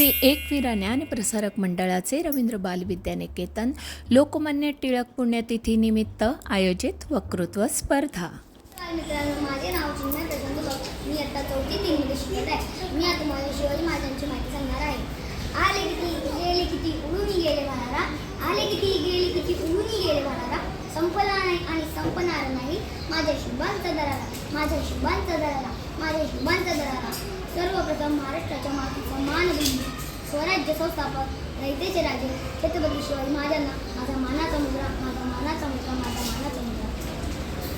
श्री एकवीरा ज्ञानप्रसारक मंडळाचे रवींद्र बालविद्यानिकेतन लोकमान्य टिळक पुण्यतिथीनिमित्त आयोजित वक्तृत्व स्पर्धा. मित्रांनो माझे नाव चिन्मय मी आता चौथी तीनमध्ये शिकत आहे. मी आता माझ्या शिवाजी महाराजांची माहिती सांगणार आहे. आले किती गेले किती उडून गेले वारा आले किती गेले किती उडून गेले वारा संपला नाही आणि संपणार नाही. माझ्या शुभांचा दराला माझ्या शुभांचा दराला माझ्या शुभांचा दराला सर्वप्रथम महाराष्ट्राच्या मातीचा मानबिंदू स्वराज्य संस्थापक रयतेचे राजे छत्रपती शिवाजी महाराजांना माझा मानाचा मुद्रा माझा मानाचा मुद्रा माझा मानाचा मुद्रा.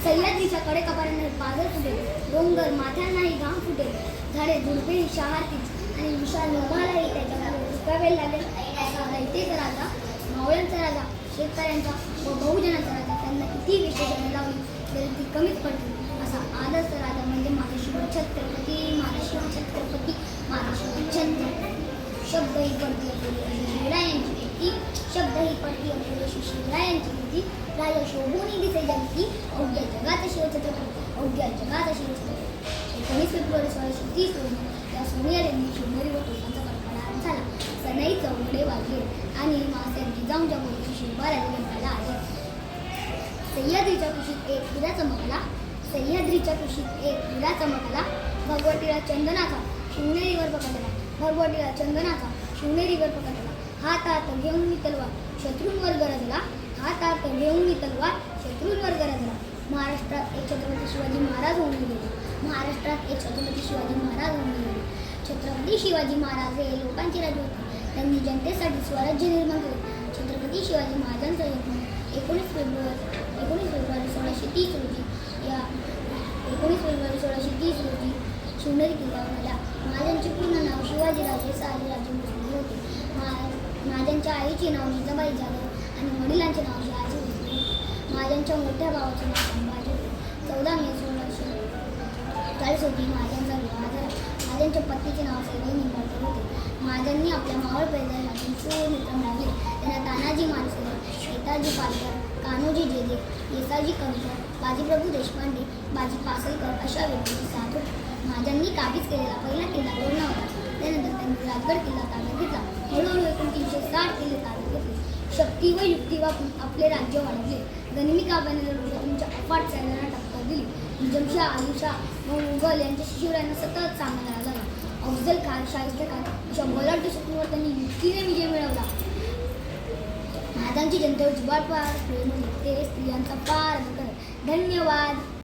सह्याद्रीच्या कडे कपाऱ्यांना फुटेल डोंगर माथ्यांनाही घाम फुटेल झाडे झुडपे शहारतीच आणि विशाल नभालाही त्याच्यामध्ये झुकावे लागेल असा रयतेचा राजा मावळ्यांचा राजा शेतकऱ्यांचा व बहुजनाचा राजा त्यांना किती विशेष लावली तरी ती कमीच पडली असा आदर्श राजा छत्रपती महाराष्ट्र छत्रपती महाराष्ट्र छंद छत्रपती शब्द ही पडती अपुरी शिवरायांची कृती शब्द ही पडती अपुरी शिवरायांची व्यक्ती राजा शोभूनी दिसे जगती अवघ्या जगात शिवछत्रपती अवघ्या जगात शिवछत्रपती एकोणीस फेब्रुवारी सोळाशे तीस रोजी या सोनिया यांनी शिवनेरी व तोफांचा कडकडाट झाला. सनई चौघडे वाजले आणि माझं जाऊन ज्या गोष्टी शिवबाराने जन्माला आले सह्याद्रीच्या कुशीत एक हिरा चमकला सह्याद्रीच्या कुशीत एक हिरा चमकला भगवतीला चंदनाचा शिवनेरीवर पकडला. भगवतीला चंदनाचा शिवनेरीवर पकडला. हातात घेऊन मी तलवार शत्रूंवर गरजला. हातात घेऊन मी तलवार शत्रूंवर गरजला. महाराष्ट्रात एक छत्रपती शिवाजी महाराज होऊन गेले. महाराष्ट्रात एक छत्रपती शिवाजी महाराज होऊन गेले. छत्रपती शिवाजी महाराज हे लोकांचे राजे होते. त्यांनी जनतेसाठी स्वराज्य निर्माण केले. छत्रपती शिवाजी महाराजांचा जन्म एकोणीस फेब्रुवारी एकोणीस फेब्रुवारी सोळाशे तीस रोजी या एकोणीस फेब्रुवारी सोळाशे तीस रोजी शिवनेरी किल्ल्यावर आला महाराजांचे पूर्ण नाव शिवाजीराजे शहाजीराजे भोसले होते. महाराजांच्या आईचे नाव जिजाबाई जाधव आणि वडिलांचे नाव शहाजी भोसले होते महाराजांच्या मोठ्या भावाचे नाव संभाजी होते. चौदा मे सोळाशे चाळीस होती महाराजांचा विवाह झाला. महाराजांच्या पत्नीचे नाव सैनी निंबाळकर होते. महाराजांनी आपल्या मावळ पैदासाठी सूर मित्र मिळवले त्यांना तानाजी मानसरे नेताजी पालकर कान्होजी जेजे येसाजी कमकर बाजीप्रभू देशपांडे बाजी पासलकर अशा व्यक्तींची साथ होती महाराजांनी काबीज केलेला पहिला किल्ला तोडला होता. त्यानंतर त्यांनी राजगड किल्ला ताब्यात घेतला. हळूहळू एकूण तीनशे साठ किल्ले ताब्यात घेतले. शक्ती व युक्ती वापरून आपले राज्य वाढवले. गनिमी काव्याने तुमच्या अफाट सैन्याला टक्कर दिली. निजामशाह आदिलशाह व मुघल यांच्या शिवरायांना सतत सामना झाला अफजल खान शाहिस्ते खान अशा बलाढ्य त्यांनी युक्तीने विजय मिळवला. राजांची जनतेवर जुबाड पार प्रेम होते ते स्त्रियांचा पार धन्यवाद.